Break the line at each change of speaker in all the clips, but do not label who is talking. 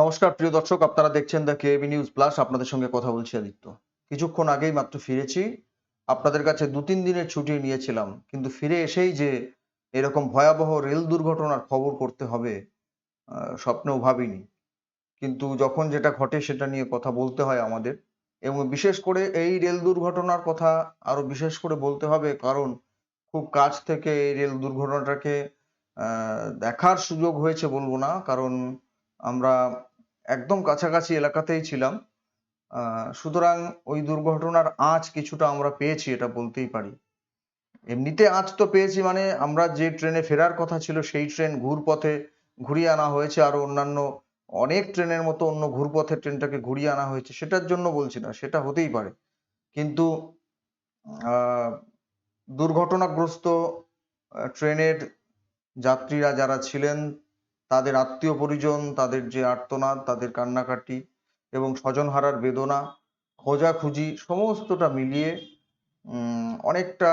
নমস্কার, প্রিয় দর্শক, আপনারা দেখছেন দ্য কেবি নিউজ প্লাস আপনাদের সঙ্গে কথা বলছি আদিত্য। কিছুক্ষণ আগেই মাত্র ফিরেছি। আপনাদের কাছে দু তিন দিনের ছুটি নিয়েছিলাম, কিন্তু ফিরে এসেই যে এরকম ভয়াবহ রেল দুর্ঘটনার খবর করতে হবে স্বপ্নেও ভাবিনি। কিন্তু যখন যেটা ঘটে সেটা নিয়ে কথা বলতে হয় আমাদের। এবং বিশেষ করে এই রেল দুর্ঘটনার কথা আরও বিশেষ করে বলতে হবে, কারণ খুব কাছ থেকে এই রেল দুর্ঘটনাটাকে দেখার সুযোগ হয়েছে বলব না, কারণ আমরা একদম কাছাকাছি এলাকাতেই ছিলাম। সুতরাং ওই দুর্ঘটনার আঁচ কিছুটা আমরা পেয়েছি, এটা বলতেই পারি। এমনিতে আঁচ তো পেয়েছি মানে আমরা যে ট্রেনে ফেরার কথা ছিল, সেই ট্রেন ঘুরপথে ঘুরিয়ে আনা হয়েছে। আরও অন্যান্য অনেক ট্রেনের মতো অন্য ঘুরপথের ট্রেনটাকে ঘুরিয়ে আনা হয়েছে, সেটার জন্য বলছি না, সেটা হতেই পারে। কিন্তু দুর্ঘটনাগ্রস্ত ট্রেনের যাত্রীরা যারা ছিলেন তাদের আত্মীয় পরিজন, তাদের যে আর্তনাদ, তাদের কান্নাকাটি এবং স্বজনহারার বেদনা, খোঁজাখুঁজি সমস্তটা মিলিয়ে অনেকটা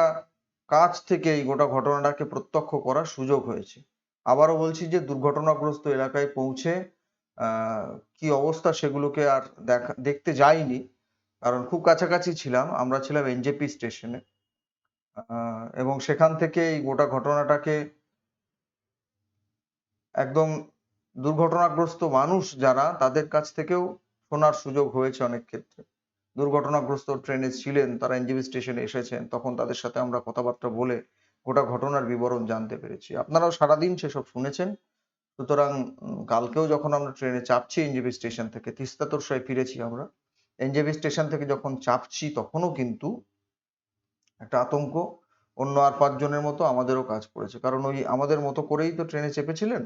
কাছ থেকে এই গোটা ঘটনাটাকে প্রত্যক্ষ করার সুযোগ হয়েছে। আবারও বলছি যে দুর্ঘটনাগ্রস্ত এলাকায় পৌঁছে কি অবস্থা সেগুলোকে আর দেখা, দেখতে যাইনি। কারণ খুব কাছাকাছি ছিলাম, আমরা ছিলাম এনজেপি স্টেশনে। এবং সেখান থেকে এই গোটা ঘটনাটাকে একদম দুর্ঘটনাগ্রস্ত মানুষ যারা, তাদের কাছ থেকেও শোনার সুযোগ হয়েছে অনেক ক্ষেত্রে। দুর্ঘটনাগ্রস্ত ট্রেনে ছিলেন, তারা এনজিবি স্টেশনে এসেছেন, তখন তাদের সাথে আমরা কথাবার্তা বলে গোটা ঘটনার বিবরণ জানতে পেরেছি। আপনারাও সারাদিন সেসব শুনেছেন। সুতরাং কালকেও যখন আমরা ট্রেনে চাপছি এনজেবি স্টেশন থেকে, তিস্তা তোরসায় ফিরেছি আমরা, এনজেবি স্টেশন থেকে যখন চাপছি তখনও কিন্তু একটা আতঙ্ক। অন্য আর পাঁচজনের মতো আমাদেরও কাজ করেছে কারণ ওই আমাদের মতো করেই তো ট্রেনে চেপেছিলেন।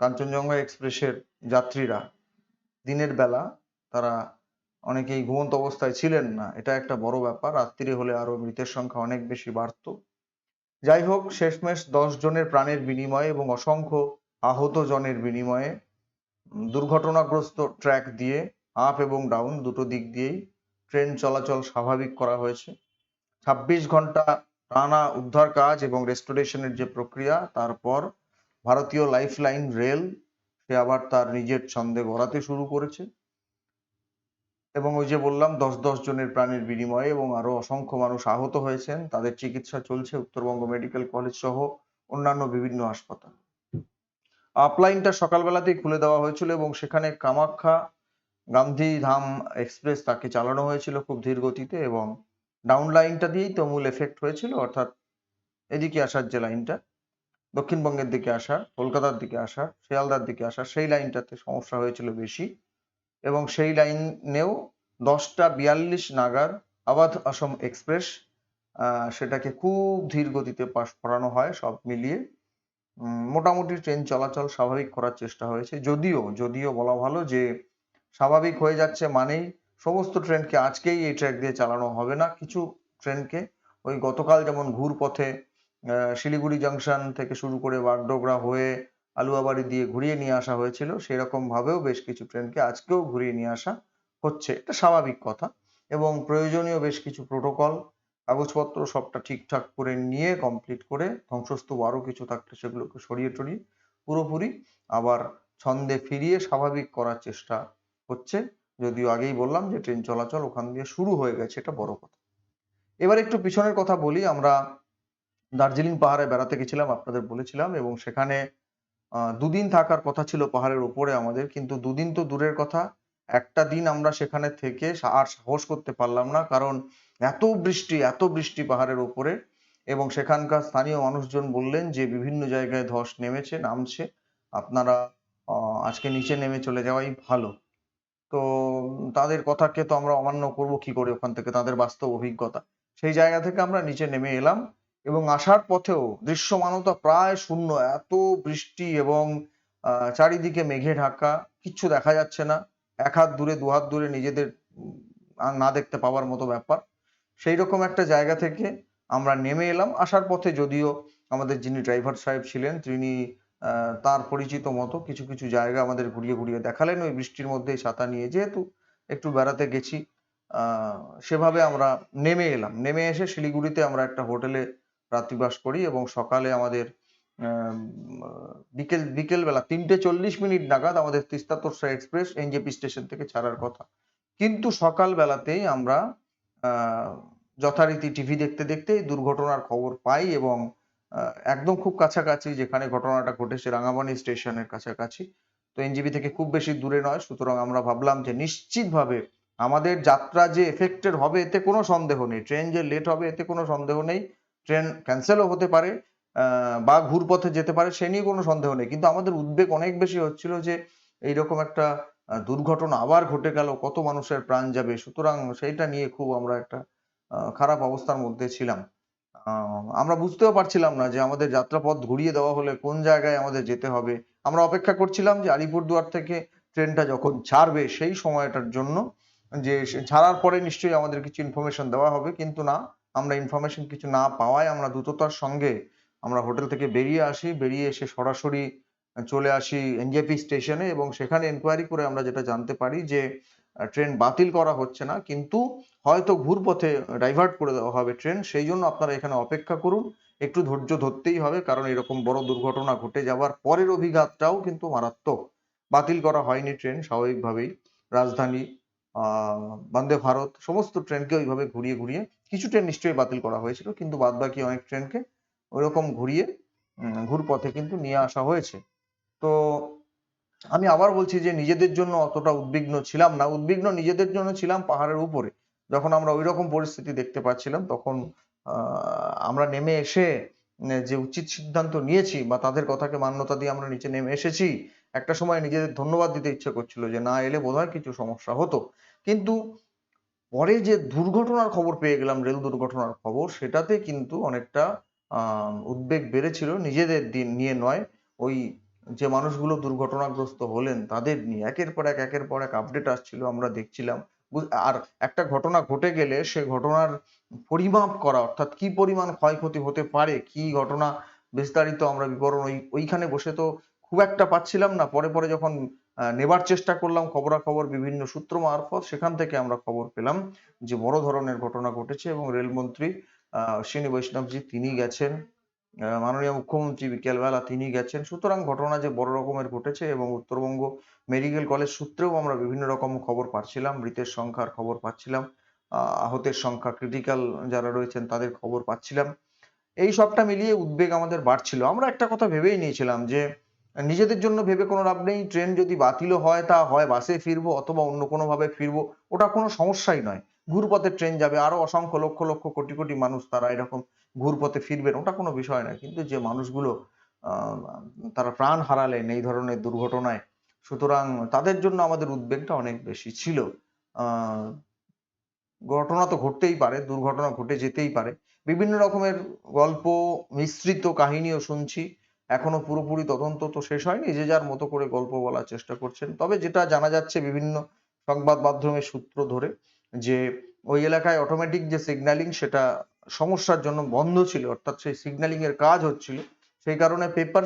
কাঞ্চনজঙ্ঘা এক্সপ্রেসের যাত্রীরা, দিনের বেলা তারা অনেকেই ঘুমন্ত অবস্থায় ছিলেন না। এটা একটা বড় ব্যাপার। রাত্রিরে হলে আরও মৃতের সংখ্যা অনেক বেশি বাড়তো। যাই হোক, শেষমেশ দশ জনের প্রাণের বিনিময়ে এবং অসংখ্য আহত জনের বিনিময়ে দুর্ঘটনাগ্রস্ত ট্র্যাক দিয়ে আপ এবং ডাউন দুটো দিক দিয়েই ট্রেন চলাচল স্বাভাবিক করা হয়েছে। ছাব্বিশ ঘণ্টা টানা উদ্ধার কাজ এবং রেস্টোরেশনের যে প্রক্রিয়া, তারপর ভারতীয় লাইফলাইন রেল, সে আবার তার নিজের ছন্দে গড়াতে শুরু করেছে। এবং ওই যে বললাম দশ দশ জনের প্রাণের বিনিময়ে এবং আরও অসংখ্য মানুষ আহত হয়েছেন, তাদের চিকিৎসা চলছে উত্তরবঙ্গ মেডিকেল কলেজ সহ অন্যান্য বিভিন্ন হাসপাতাল। আপলাইনটা সকালবেলাতেই খুলে দেওয়া হয়েছিল এবং সেখানে কামাখ্যা গান্ধীধাম এক্সপ্রেস তাকে চালানো হয়েছিল খুব ধীর গতিতে এবং ডাউন লাইনটা দিয়েই তো মূল এফেক্ট হয়েছিল, অর্থাৎ এদিকে আসার যে লাইনটা। দক্ষিণবঙ্গের দিকে আসার কলকাতার দিকে আসার শিয়ালদার দিকে আসার সেই লাইনটাতে সমস্যা হয়েছিল বেশি এবং সেই লাইনেও দশটা বিয়াল্লিশ নাগাদ আবাধ অসম এক্সপ্রেস সেটাকে খুব ধীর গতিতে পাশ করানো হয় সব মিলিয়ে। মোটামুটি ট্রেন চলাচল স্বাভাবিক করার চেষ্টা হয়েছে। যদিও যদিও বলা ভালো যে স্বাভাবিক হয়ে যাচ্ছে মানেই সমস্ত ট্রেনকে আজকেই এই ট্র্যাক দিয়ে চালানো হবে না। কিছু ট্রেনকে ওই গতকাল যেমন ঘুরপথে শিলিগুড়ি জাংশন থেকে শুরু করে বাগডোগরা হয়ে আলুয়াবাড়ি দিয়ে ঘুরিয়ে নিয়ে আসা হয়েছিল। সেরকম ভাবেও বেশ কিছু ট্রেনকে আজকেও ঘুরিয়ে নিয়ে আসা হচ্ছে। এটা স্বাভাবিক কথা এবং প্রয়োজনীয় বেশ কিছু প্রোটোকল, কাগজপত্র সবটা ঠিকঠাক করে নিয়ে কমপ্লিট করে ধ্বংসস্তূপ আরও কিছু থাকলে সেগুলোকে সরিয়ে টরিয়ে পুরোপুরি আবার ছন্দে ফিরিয়ে স্বাভাবিক করার চেষ্টা হচ্ছে। যদিও আগেই বললাম যে ট্রেন চলাচল ওখান দিয়ে শুরু হয়ে গেছে, এটা বড় কথা। এবার একটু পিছনের কথা বলি, আমরা দার্জিলিং পাহাড়ে বেড়াতে গেছিলাম, আপনাদের বলেছিলাম, এবং সেখানে দুদিন থাকার কথা ছিল পাহাড়ের উপরে আমাদের, কিন্তু দুদিন তো দূরের কথা। একটা দিন আমরা সেখানে থেকে আর সাহস করতে পারলাম না, কারণ এত বৃষ্টি এত বৃষ্টি পাহাড়ের উপরে এবং সেখানকার স্থানীয় মানুষজন বললেন যে বিভিন্ন জায়গায় ধস নেমেছে, নামছে। আপনারা আজকে নিচে নেমে চলে যাওয়াই ভালো। তো তাদের কথাকে তো আমরা অমান্য করব, কি করে ওখান থেকে তাদের বাস্তব অভিজ্ঞতা? সেই জায়গা থেকে আমরা নিচে নেমে এলাম। এবং আসার পথেও দৃশ্যমানতা প্রায় শূন্য। এত বৃষ্টি এবং চারিদিকে মেঘে ঢাকা, কিচ্ছু দেখা যাচ্ছে না। এক হাত দূরে, দু হাত দূরে নিজেদের না দেখতে পাওয়ার মতো ব্যাপার। সেই রকম একটা জায়গা থেকে আমরা নেমে এলাম। আসার পথে যদিও আমাদের যিনি ড্রাইভার সাহেব ছিলেন, তিনি তার পরিচিত মতো কিছু কিছু জায়গা আমাদের ঘুরিয়ে ঘুরিয়ে দেখালেন। ওই বৃষ্টির মধ্যেই ছাতা নিয়ে যেহেতু একটু বেড়াতে গেছি সেভাবে আমরা নেমে এলাম। নেমে এসে শিলিগুড়িতে আমরা একটা হোটেলে রাত্রিবাস করি এবং সকালে আমাদের বিকেল, বিকেলবেলা তিনটে চল্লিশ মিনিট নাগাদ আমাদের Teesta Torsa express NJP station থেকে ছাড়ার কথা। কিন্তু সকাল বেলাতেই আমরা যথারীতি টিভি দেখতে দেখতে দুর্ঘটনার খবর পাই এবং একদম খুব কাছাকাছি যেখানে ঘটনাটা ঘটেছে রাঙামাটি স্টেশনের কাছাকাছি। তো এনজিবি থেকে খুব বেশি দূরে নয়, সুতরাং আমরা ভাবলাম যে নিশ্চিতভাবে আমাদের যাত্রা যে এফেক্টেড হবে এতে কোনো সন্দেহ নেই, ট্রেন যে লেট হবে এতে কোনো সন্দেহ নেই। ট্রেন ক্যান্সেলও হতে পারে বা ঘুরপথে যেতে পারে, সে নিয়ে কোনো সন্দেহ নেই। কিন্তু আমাদের উদ্বেগ অনেক বেশি হচ্ছিল যে, এইরকম একটা দুর্ঘটনা আবার ঘটে গেল, কত মানুষের প্রাণ যাবে। সুতরাং সেইটা নিয়ে খুব আমরা একটা খারাপ অবস্থার মধ্যে ছিলাম। আমরা বুঝতেও পারছিলাম না যে আমাদের যাত্রাপথ ঘুরিয়ে দেওয়া হলে কোন জায়গায় আমাদের যেতে হবে। আমরা অপেক্ষা করছিলাম যে আলিপুরদুয়ার থেকে ট্রেনটা যখন ছাড়বে সেই সময়টার জন্য, যে ছাড়ার পরে নিশ্চয়ই আমাদের কিছু ইনফরমেশন দেওয়া হবে, কিন্তু না আমরা ইনফরমেশন কিছু না পাওয়ায় আমরা দ্রুততার সঙ্গে আমরা হোটেল থেকে বেরিয়ে আসি, বেরিয়ে এসে সরাসরি চলে আসি এনজেপি স্টেশনে এবং সেখানে এনকোয়ারি করে আমরা যেটা জানতে পারি যে ট্রেন বাতিল করা হচ্ছে না, কিন্তু হয়তো ঘুরপথে ডাইভার্ট করে দেওয়া হবে ট্রেন সেই জন্য আপনারা এখানে অপেক্ষা করুন, একটু ধৈর্য ধরতেই হবে, কারণ এরকম বড় দুর্ঘটনা ঘটে যাওয়ার পরের অভিঘাতটাও কিন্তু মারাত্মক। বাতিল করা হয়নি ট্রেন স্বাভাবিকভাবেই। রাজধানী বন্দে ভারত, সমস্ত ট্রেনকে ওইভাবে ঘুরিয়ে ঘুরিয়ে, কিছু ট্রেন নিশ্চয়ই বাতিল করা হয়েছিল, কিন্তু বাদ বাকি অনেক ট্রেনকে ওইরকম ঘুরিয়ে ঘুরপথে কিন্তু নিয়ে আসা হয়েছে। তো আমি আবার বলছি যে নিজেদের জন্য অতটা উদ্বিগ্ন ছিলাম না। উদ্বিগ্ন নিজেদের জন্য ছিলাম পাহাড়ের উপরে। যখন আমরা ওই রকম পরিস্থিতি দেখতে পাচ্ছিলাম, তখন আমরা নেমে এসে, যে উচিত সিদ্ধান্ত নিয়েছি বা তাদের কথাকে মান্যতা দিয়ে আমরা নিচে নেমে এসেছি একটা সময় নিজেদের ধন্যবাদ দিতে ইচ্ছে করছিল যে না এলে বোধহয় কিছু সমস্যা হতো। কিন্তু পরে যে দুর্ঘটনার খবর পেয়ে গেলাম, রেল দুর্ঘটনার খবর, সেটাতে কিন্তু অনেকটা উদ্বেগ বেড়েছিল নিজেদের দিন নিয়ে নয়। ওই যে মানুষগুলো দুর্ঘটনাগ্রস্ত হলেন তাদের নিয়ে। একের পর এক, একের পর এক আপডেট আসছিল, আমরা দেখছিলাম। আর একটা ঘটনা ঘটে গেলে সে ঘটনার পরিমাপ করা, অর্থাৎ কি পরিমাণ ক্ষয়ক্ষতি হতে পারে, কি ঘটনা বিস্তারিত আমরা বিবরণ ওই, ওইখানে বসে তো খুব একটা পাচ্ছিলাম না। পরে পরে যখন নেবার চেষ্টা করলাম খবরাখবর বিভিন্ন সূত্র মারফত, সেখান থেকে আমরা খবর পেলাম যে বড় ধরনের ঘটনা ঘটেছে এবং রেলমন্ত্রী অশ্বিনী বৈষ্ণবজি তিনি গেছেন মাননীয় মুখ্যমন্ত্রী বিকেলবেলা তিনি গেছেন। সুতরাং ঘটনা যে বড় রকমের ঘটেছে এবং উত্তরবঙ্গ মেডিকেল কলেজ সূত্রেও আমরা বিভিন্ন রকম খবর পাচ্ছিলাম, মৃতের সংখ্যার খবর পাচ্ছিলাম আহতের সংখ্যা ক্রিটিক্যাল যারা রয়েছেন তাদের খবর পাচ্ছিলাম। এই সবটা মিলিয়ে উদ্বেগ আমাদের বাড়ছিল। আমরা একটা কথা ভেবেই নিয়েছিলাম যে নিজেদের জন্য ভেবে কোনো লাভ নেই। ট্রেন যদি বাতিলও হয়, তা হয় বাসে ফিরবো অথবা অন্য কোনো ভাবে ফিরবো, ওটা কোনো সমস্যাই নয়। ঘুরপথে ট্রেন যাবে, আরও অসংখ্য লক্ষ লক্ষ কোটি কোটি মানুষ তারা এরকম ঘুরপথে ফিরবেন, ওটা কোনো বিষয় নয়। কিন্তু যে মানুষগুলো তারা প্রাণ হারালেন এই ধরনের দুর্ঘটনায়, সুতরাং তাদের জন্য আমাদের উদ্বেগটা অনেক বেশি ছিল। ঘটনা তো ঘটতেই পারে, দুর্ঘটনা ঘটে যেতেই পারে। বিভিন্ন রকমের গল্প, মিশ্রিত কাহিনীও শুনছি। এখনও পুরোপুরি তদন্ত তো শেষ হয়নি, যে যার মতো করে গল্প বলার চেষ্টা করছেন। তবে যেটা জানা যাচ্ছে বিভিন্ন সংবাদ মাধ্যমের সূত্র ধরে, যে ওই এলাকায় অটোমেটিক যে সিগন্যালিং সেটা সমস্যার জন্য বন্ধ ছিল, অর্থাৎ সেই সিগন্যালিং এর কাজ হচ্ছিল, সেই কারণে পেপার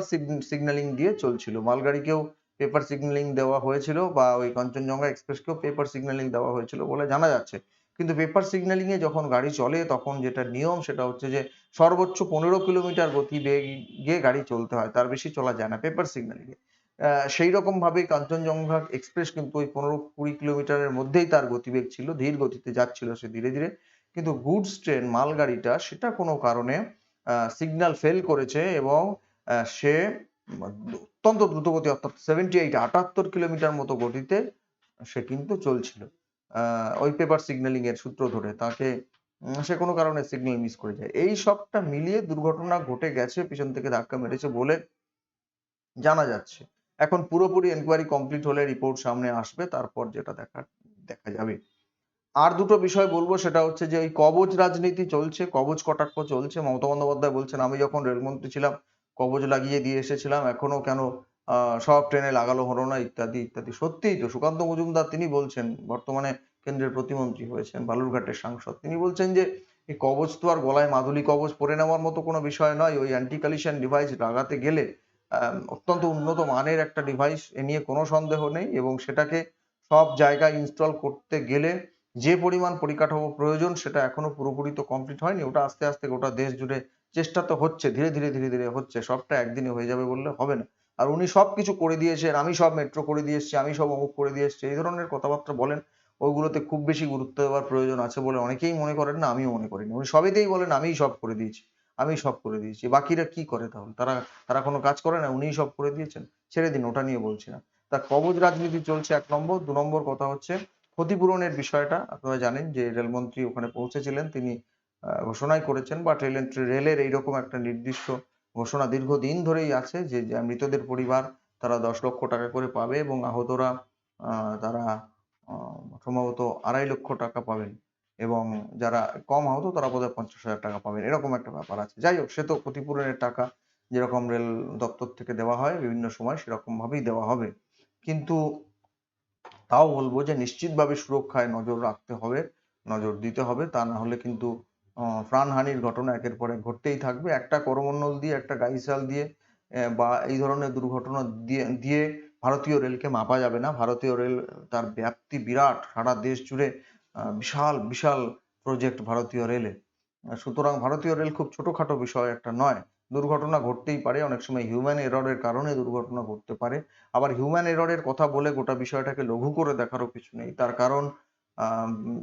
সিগন্যালিং দিয়ে চলছিল। মালগাড়িকেও পেপার সিগন্যালিং দেওয়া হয়েছিল বা ওই কাঞ্চনজঙ্ঘা এক্সপ্রেসকেও পেপার সিগন্যালিং দেওয়া হয়েছিল বলে জানা যাচ্ছে। কিন্তু পেপার সিগন্যালিং এ যখন গাড়ি চলে, তখন যেটা নিয়ম সেটা হচ্ছে যে সর্বোচ্চ পনেরো কিলোমিটার গতি বেগে গাড়ি চলতে হয় তার বেশি চলা যায় না পেপার সিগন্যালিং এ আহ, সেই রকম ভাবে কাঞ্চনজঙ্ঘা এক্সপ্রেস কিন্তু ওই পনেরো কুড়ি কিলোমিটারের মধ্যেই তার গতিবেগ ছিল ধীর গতিতে যাচ্ছিল সে ধীরে ধীরে। কিন্তু গুডস ট্রেন মালগাড়িটা সেটা কোনো কারণে সিগন্যাল ফেল করেছে এবং সে অত্যন্ত দ্রুতগতি অর্থাৎ সেভেন্টি এইট আটাত্তর কিলোমিটার মতো গতিতে সে কিন্তু চলছিল। ওই পেপার সিগন্যালিং এর সূত্র ধরে তাকে সে কোনো কারণে সিগন্যাল মিস করে যায়। এই সবটা মিলিয়ে দুর্ঘটনা ঘটে গেছে, পিছন থেকে ধাক্কা মেরেছে বলে জানা যাচ্ছে। এখন পুরোপুরি এনকোয়ারি কমপ্লিট হলে রিপোর্ট সামনে আসবে, তারপর যেটা দেখা দেখা যাবে। আর দুটো বিষয় বলব, সেটা হচ্ছে যে ওই কবচ রাজনীতি চলছে, কবচ কটাক্ষ চলছে। মমতা বন্দ্যোপাধ্যায় বলছেন, আমি যখন রেলমন্ত্রী ছিলাম, কবচ লাগিয়ে দিয়ে এসেছিলাম, এখনও কেন সব ট্রেনে লাগালো হলো না ইত্যাদি ইত্যাদি। সত্যিই তো সুকান্ত মজুমদার তিনি বলছেন, বর্তমানে কেন্দ্রের প্রতিমন্ত্রী হয়েছেন, বালুরঘাটের সাংসদ। তিনি বলছেন যে, এই কবচ তো আর গলায় মাদুলি কবচ পরে নেওয়ার মতো কোনো বিষয় নয়, ওই অ্যান্টি কালিশন ডিভাইস লাগাতে গেলে অত্যন্ত উন্নত মানের একটা ডিভাইস এ নিয়ে কোনো সন্দেহ নেই এবং সেটাকে সব জায়গায় ইনস্টল করতে গেলে যে পরিমাণ পরিকাঠামো প্রয়োজন, সেটা এখনও পুরোপুরি তো কমপ্লিট হয়নি। ওটা আস্তে আস্তে গোটা দেশ জুড়ে চেষ্টা তো হচ্ছে, ধীরে ধীরে ধীরে ধীরে হচ্ছে, সবটা একদিনে হয়ে যাবে বললে হবে না। আর উনি সব কিছু করে দিয়েছেন, আমি সব মেট্রো করে দিয়ে এসেছি, আমি সব অমুক করে দিয়ে এসেছি, এই ধরনের কথাবার্তা বলেন, ওইগুলোতে খুব বেশি গুরুত্ব দেওয়ার প্রয়োজন আছে বলে অনেকেই মনে করেন না, আমিও মনে করি না উনি সবেতেই বলেন, আমিই সব করে দিয়েছি আমি সব করে দিয়েছি। বাকিরা কি করে তাহলে? তারা তারা কোনো কাজ করে না, উনিই সব করে দিয়েছেন? ছেড়ে দিন, ওটা নিয়ে বলছি না। তা কবজ রাজনীতি চলছে এক নম্বর, দু নম্বর কথা হচ্ছে, ক্ষতিপূরণের বিষয়টা, আপনারা জানেন যে রেলমন্ত্রী ওখানে পৌঁছেছিলেন, তিনি ঘোষণাই করেছেন, বা রেলের রেলের এইরকম একটা নির্দিষ্ট ঘোষণা দীর্ঘদিন ধরেই আছে যে মৃতদের পরিবার তারা দশ লক্ষ টাকা করে পাবে এবং আহতরা তারা সম্ভবত আড়াই লক্ষ টাকা পাবেন এবং যারা কম আহত তারা বোধহয় পঞ্চাশ হাজার টাকা পাবেন। এরকম একটা ব্যাপার আছে। যাই হোক, সে তো ক্ষতিপূরণের টাকা যেরকম রেল দপ্তর থেকে দেওয়া হয়, বিভিন্ন সময় সেরকম ভাবেই দেওয়া হবে। কিন্তু তাও বলব যে, নিশ্চিতভাবে সুরক্ষায় নজর রাখতে হবে, নজর দিতে হবে। তা না হলে কিন্তু প্রাণহানির ঘটনা একের পর এক ঘটতেই থাকবে। একটা করমণ্ডল দিয়ে, একটা গাইসাল দিয়ে বা এই ধরনের দুর্ঘটনা দিয়ে দিয়ে ভারতীয় রেলকে মাপা যাবে না। ভারতীয় রেল, তার ব্যাপ্তি বিরাট, সারা দেশ জুড়ে বিশাল বিশাল প্রজেক্ট ভারতীয় রেলে। সুতরাং ভারতীয় রেল খুব ছোটখাটো বিষয় একটা নয়। দুর্ঘটনা ঘটতেই পারে, অনেক সময় হিউম্যান এররের কারণে দুর্ঘটনা ঘটতে পারে। আবার হিউম্যান এররের কথা বলে গোটা বিষয়টাকে লঘু করে দেখারও কিছু নেই। তার কারণ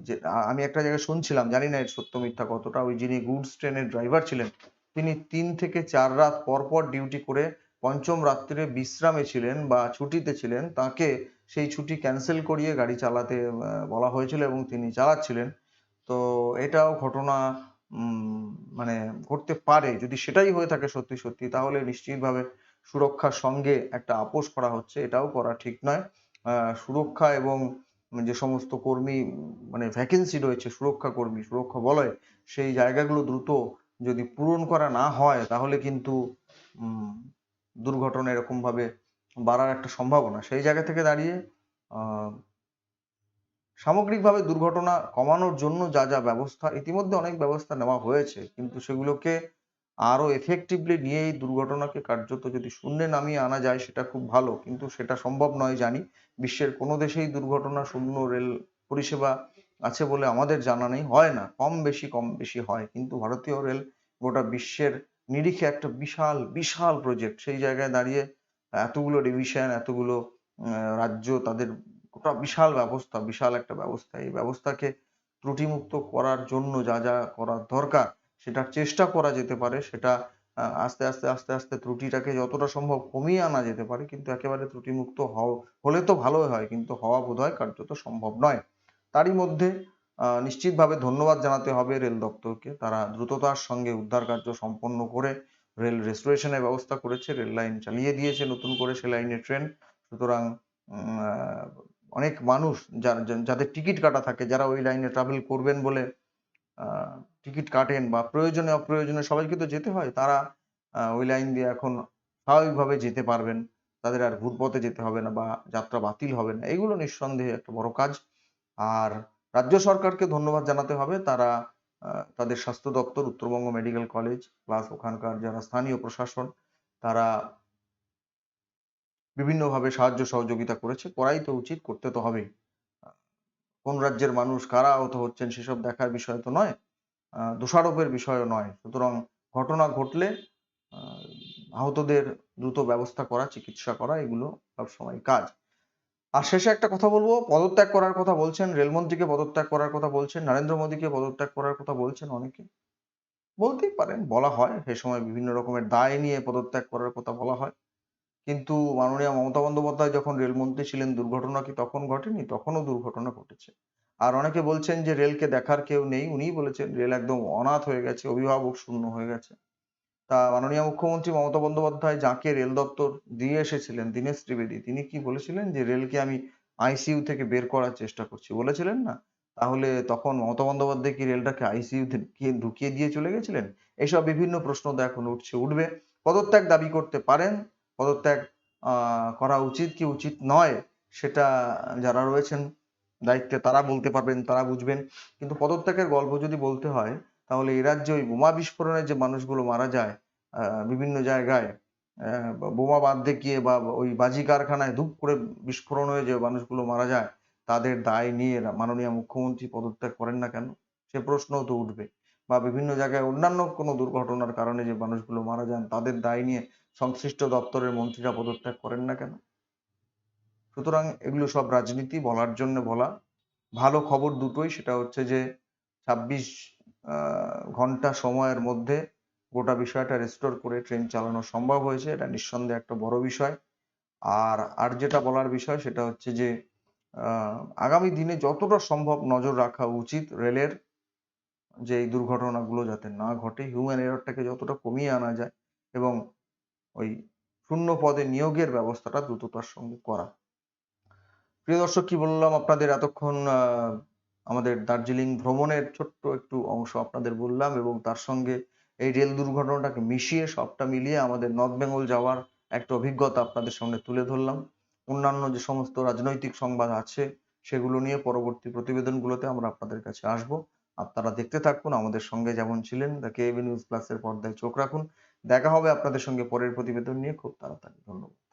যে আমি একটা জায়গায় শুনছিলাম, জানি না এর সত্য মিথ্যা কতটা, ওই যিনি গুডস ট্রেনের ড্রাইভার ছিলেন, তিনি তিন থেকে চার রাত পর পর ডিউটি করে পঞ্চম রাত্রিরে বিশ্রামে ছিলেন বা ছুটিতে ছিলেন, তাকে সেই ছুটি ক্যান্সেল করিয়ে গাড়ি চালাতে বলা হয়েছিল এবং তিনি চালাচ্ছিলেন। তো এটাও ঘটনা মানে ঘটতে পারে, যদি সেটাই হয়ে থাকে সত্যি সত্যি, তাহলে নিশ্চিতভাবে সুরক্ষার সঙ্গে একটা আপোষ করা হচ্ছে, এটাও করা ঠিক নয়। সুরক্ষা এবং যে সমস্ত কর্মী মানে ভ্যাকেন্সি রয়েছে, সুরক্ষা কর্মী, সুরক্ষা বলয়, সেই জায়গাগুলো দ্রুত যদি পূরণ করা না হয়, তাহলে কিন্তু দুর্ঘটনা এরকম ভাবে বাড়ার একটা সম্ভাবনা। সেই জায়গা থেকে দাঁড়িয়ে সামগ্রিকভাবে দুর্ঘটনা কমানোর জন্য যা যা ব্যবস্থা, ইতিমধ্যে অনেক ব্যবস্থা নেওয়া হয়েছে। কিন্তু সেগুলোকে আরও এফেক্টিভলি নিয়ে এই দুর্ঘটনাকে কার্যত যদি শূন্যে নামিয়ে আনা যায় সেটা খুব ভালো। কিন্তু সেটা সম্ভব নয় জানি। বিশ্বের কোনো দেশেই দুর্ঘটনা শূন্য রেল পরিষেবা আছে বলে আমাদের জানা নেই। হয় না, কম বেশি কম বেশি হয়। কিন্তু ভারতীয় রেল গোটা বিশ্বের নিরিখে একটা বিশাল বিশাল প্রজেক্ট সেই জায়গায় দাঁড়িয়ে এতগুলো ডিভিশন এতগুলো রাজ্য তাদের গোটা বিশাল ব্যবস্থা, বিশাল একটা ব্যবস্থা। এই ব্যবস্থাকে ত্রুটিমুক্ত করার জন্য যা যা করার দরকার সেটার চেষ্টা করা যেতে পারে, সেটা আস্তে আস্তে আস্তে আস্তে ত্রুটিটাকে যতটা সম্ভব কমিয়ে আনা যেতে পারে, কিন্তু একেবারে ত্রুটিমুক্ত হলে তো ভালোই হয়, কিন্তু হওয়া বোধহয় কার্যত সম্ভব নয়। তারই মধ্যে নিশ্চিতভাবে ধন্যবাদ জানাতে হবে রেল দপ্তরকে। তারা দ্রুততার সঙ্গে উদ্ধার কার্য সম্পন্ন করে রেল রেস্টোরেশনের ব্যবস্থা করেছে, রেল লাইন চালিয়ে দিয়েছে, নতুন করে সে লাইনে ট্রেন। সুতরাং অনেক মানুষ যাদের টিকিট কাটা থাকে, যারা ওই লাইনে ট্রাভেল করবেন বলে টিকিট কাটেন বা প্রয়োজনে অপ্রয়োজনে সবাইকে তো যেতে হয়, তারা ওই লাইন দিয়ে এখন স্বাভাবিকভাবে যেতে পারবেন। তাদের আর ঘুরপথে যেতে হবে না বা যাত্রা বাতিল হবে না। এগুলো নিঃসন্দেহে একটা বড় কাজ। আর রাজ্য সরকারকে ধন্যবাদ জানাতে হবে। তারা তাদের স্বাস্থ্য দপ্তর, উত্তরবঙ্গ মেডিকেল কলেজ প্লাস ওখানকার যারা স্থানীয় প্রশাসন, তারা বিভিন্নভাবে সাহায্য সহযোগিতা করেছে। করাই তো উচিত, করতে তো হবেই। কোন রাজ্যের মানুষ, কারা আহত হচ্ছেন, সেসব দেখার বিষয় তো নয়। দোষারোপের বিষয়ও নয়। সুতরাং ঘটনা ঘটলে আহতদের দ্রুত ব্যবস্থা করা, চিকিৎসা করা, এগুলো সবসময় কাজ। আর শেষে একটা কথা বলব, পদত্যাগ করার কথা বলছেন, রেলমন্ত্রীকে পদত্যাগ করার কথা বলছেন, নরেন্দ্র মোদীকে পদত্যাগ করার কথা বলছেন অনেকে। বলতেই পারেন, বলা হয়, সে সময় বিভিন্ন রকমের দায় নিয়ে পদত্যাগ করার কথা বলা হয়। কিন্তু মাননীয় মমতা বন্দ্যোপাধ্যায় যখন রেলমন্ত্রী ছিলেন, দুর্ঘটনা কি তখন ঘটেনি? তখনও দুর্ঘটনা ঘটেছে। আর অনেকে বলছেন যে রেলকে দেখার কেউ নেই। উনিই বলেছেন, রেল একদম অনাথ হয়ে গেছে, অভিভাবক শূন্য হয়ে গেছে। তা মাননীয় মুখ্যমন্ত্রী মমতা বন্দ্যোপাধ্যায় যাকে রেল দপ্তর দিয়ে এসেছিলেন, দীনেশ ত্রিবেদী, তিনি কি বলেছিলেন যে রেলকে আমি আইসিইউ থেকে বের করার চেষ্টা করছি? বলেছিলেন না? তাহলে তখন মমতা বন্দ্যোপাধ্যায় কি রেলটাকে আইসিইউ ঢুকিয়ে দিয়ে চলে গেছিলেন? এইসব বিভিন্ন প্রশ্ন তো এখন উঠছে, উঠবে। পদত্যাগ দাবি করতে পারেন, পদত্যাগ করা উচিত কি উচিত নয়, সেটা যারা রয়েছেন দায়িত্বে তারা বলতে পারবেন, তারা বুঝবেন। কিন্তু পদত্যাগের গল্প যদি বলতে হয়, তাহলে এই রাজ্যে ওই বোমা বিস্ফোরণে যে মানুষগুলো মারা যায় বিভিন্ন জায়গায় বোমা বাঁধতে গিয়ে বা ওই বাজি কারখানায় ধূপ করে বিস্ফোরণ হয়ে যে মানুষগুলো মারা যায়, তাদের দায় নিয়ে মাননীয় মুখ্যমন্ত্রী পদত্যাগ করেন না কেন? সে প্রশ্নও তো উঠবে। বা বিভিন্ন জায়গায় অন্যান্য কোনো দুর্ঘটনার কারণে যে মানুষগুলো মারা যান, তাদের দায় নিয়ে সংশ্লিষ্ট দপ্তরের মন্ত্রীরা পদত্যাগ করেন না কেন? সুতরাং এগুলো সব রাজনীতি বলার জন্য বলা। ভালো খবর দুটোই, সেটা হচ্ছে যে ছাব্বিশ ঘণ্টা সময়ের মধ্যে গোটা বিষয়টা রেস্টোর করে ট্রেন চালানো সম্ভব হয়েছে, এটা নিঃসন্দেহে একটা বড় বিষয়। আর আর যেটা বলার বিষয়, সেটা হচ্ছে যে আগামী দিনে যতটা সম্ভব নজর রাখা উচিত রেলের, যে এই দুর্ঘটনাগুলো যাতে না ঘটে হিউম্যান এররটাকে যতটা কমিয়ে আনা যায় এবং ওই শূন্য পদে নিয়োগের ব্যবস্থাটা দ্রুততার সঙ্গে করা। প্রিয় দর্শক, কি বললাম আপনাদের? এতক্ষণ আমাদের দার্জিলিং ভ্রমণের ছোট্ট একটু অংশ আপনাদের বললাম এবং তার সঙ্গে এই রেল দুর্ঘটনাটাকে মিশিয়ে সবটা মিলিয়ে আমাদের নর্থ বেঙ্গল যাওয়ার একটা অভিজ্ঞতা আপনাদের সামনে তুলে ধরলাম। অন্যান্য যে সমস্ত রাজনৈতিক সংবাদ আছে, সেগুলো নিয়ে পরবর্তী প্রতিবেদনগুলোতে আমরা আপনাদের কাছে আসব। আপনারা দেখতে থাকুন, আমাদের সঙ্গে যেমন ছিলেন দ্য কেবি নিউজ প্লাসের পর্দায় চোখ রাখুন। দেখা হবে আপনাদের সঙ্গে পরের প্রতিবেদন নিয়ে। খুব তাড়াতাড়ি, ধন্যবাদ।